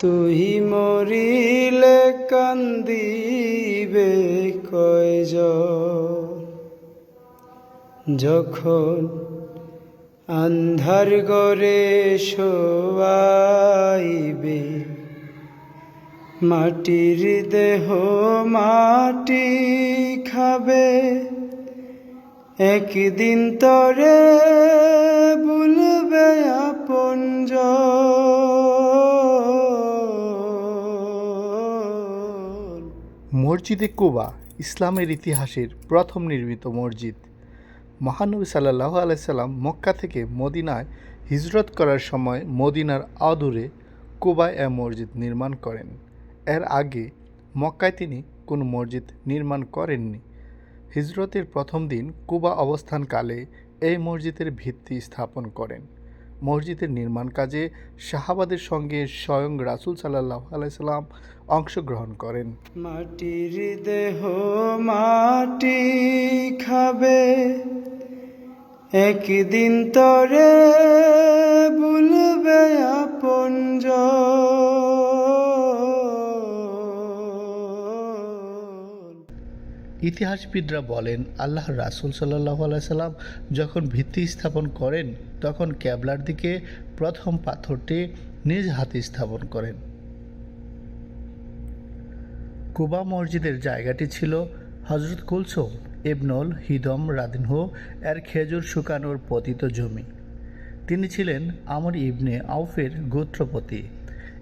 তুই মরিলে কান্দিবে কয়জ যখন আন্ধার গরে শোয়াইবে মাটির দেহ মাটি খাবে, একদিন তরে বলবে আপন মসজিদে কুবা, ইসলামের ইতিহাসের প্রথম নির্মিত মসজিদ। মহানবী সাল্লাহ আলাইসাল্লাম মক্কা থেকে মদিনায় হিজরত করার সময় মদিনার আদূরে কুবায় এ মসজিদ নির্মাণ করেন। এর আগে মক্কায় তিনি কোনো মসজিদ নির্মাণ করেননি। হিজরতের প্রথম দিন কুবা অবস্থানকালে এই মসজিদের ভিত্তি স্থাপন করেন। মসজিদের নির্মাণ কাজে শাহাবাদের সঙ্গে স্বয়ং রাসুল সাল্লাহ আলাইসাল্লাম অংশগ্রহণ করেন। মাটির দেহ মাটি খাবে, একদিন তরে বলবে আপন ইতিহাসবিদরা বলেন আল্লাহ রাসুল সাল্লাহ সাল্লাম যখন ভিত্তি স্থাপন করেন, তখন ক্যাবলার দিকে প্রথম পাথরটি নিজ হাতে স্থাপন করেন। কুবা মসজিদের জায়গাটি ছিল হজরত কুলসুম ইবনুল হিদম রাদিনহু এর খেজুর শুকানোর পতিত জমি। তিনি ছিলেন আমর ইবনে আউফের গোত্রপতি।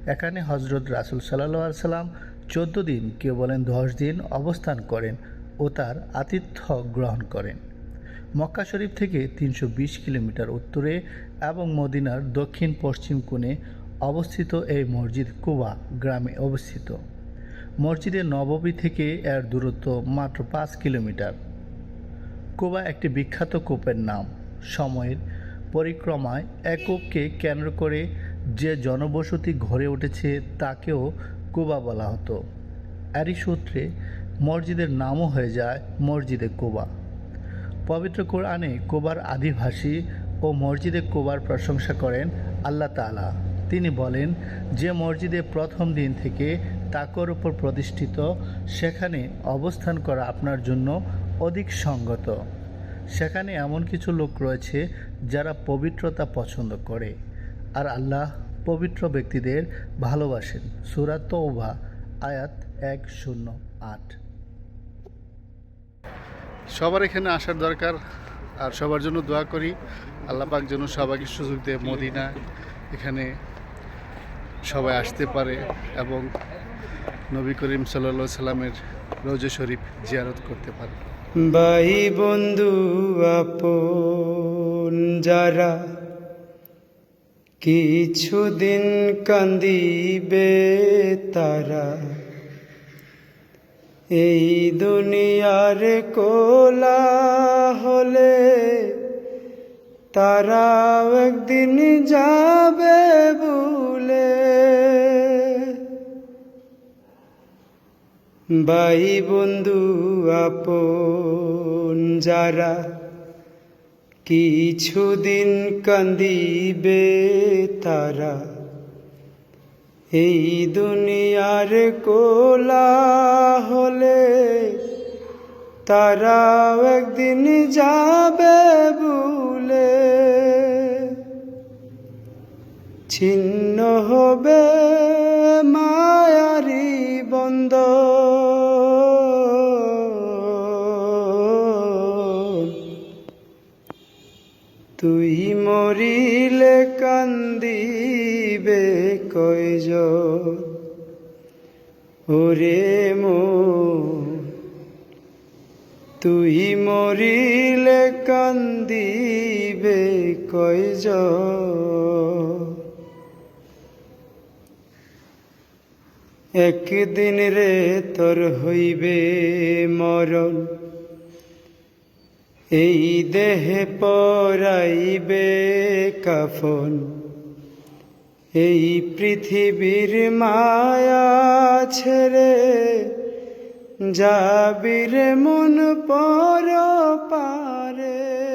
এখানে হজরত রাসুল সাল্লাহ সাল্লাম চোদ্দ দিন কেউ বলেন দশ দিন অবস্থান করেন। ও তার আতিথ্য গ্রহণ করেন। মক্কা শরীফ থেকে তিনশো বিশ কিলোমিটার উত্তরে এবং মদিনার দক্ষিণ পশ্চিম কোণে অবস্থিত এই মসজিদ কুবা গ্রামে অবস্থিত। মসজিদের নববী থেকে এর দূরত্ব মাত্র পাঁচ কিলোমিটার। কুবা একটি বিখ্যাত কূপের নাম। সময়ের পরিক্রমায় এক কেন্দ্র করে যে জনবসতি ঘরে উঠেছে তাকেও কুবা বলা হতো। এরই সূত্রে মসজিদের নামও হয়ে যায় মসজিদে কোবা। পবিত্র কোরআনে কোবার আদিভাষী ও মসজিদে কোবার প্রশংসা করেন আল্লাহ তাআলা। তিনি বলেন, যে মসজিদে প্রথম দিন থেকে তাকর উপর প্রতিষ্ঠিত, সেখানে অবস্থান করা আপনার জন্য অধিক সঙ্গত। সেখানে এমন কিছু লোক রয়েছে যারা পবিত্রতা পছন্দ করে। আর আল্লাহ পবিত্র ব্যক্তিদের ভালোবাসেন। সুরাত ওভা আয়াত এক শূন্য আট। সবার এখানে আসার দরকার, আর সবার জন্য দোয়া করি। আল্লাহ পাক যেন সবাইকে সুযোগ দেয় মদিনা, এখানে সবাই আসতে পারে এবং নবী করিম সাল্লা সাল্লামের রোজে শরীফ জিয়ারত করতে পারে। ভাই বন্ধু আপন, যারা কিছুদিন কান্দিবে তারা এই দুনিয়ার কোলা হলে তারাও একদিন যাবে ভুলে। ভাই বন্ধু, আপন যারা কিছুদিন কান্দিবে তারা এই দুনিয়ার কোলা হলে তারাও একদিন যাবে ভুলে। ছিন্ন হবে মায়ারি বন্ধ। তুই মরিলে কান্দিবে কয়জ ওরে মো তুই মরিলে কান্দিবে কয়জ একদিন রে তোর হইবে মরণ, এই দেহে পরাইবে কাফন। এই পৃথিবীর মায়া ছেড়ে যাবির মন পর পায়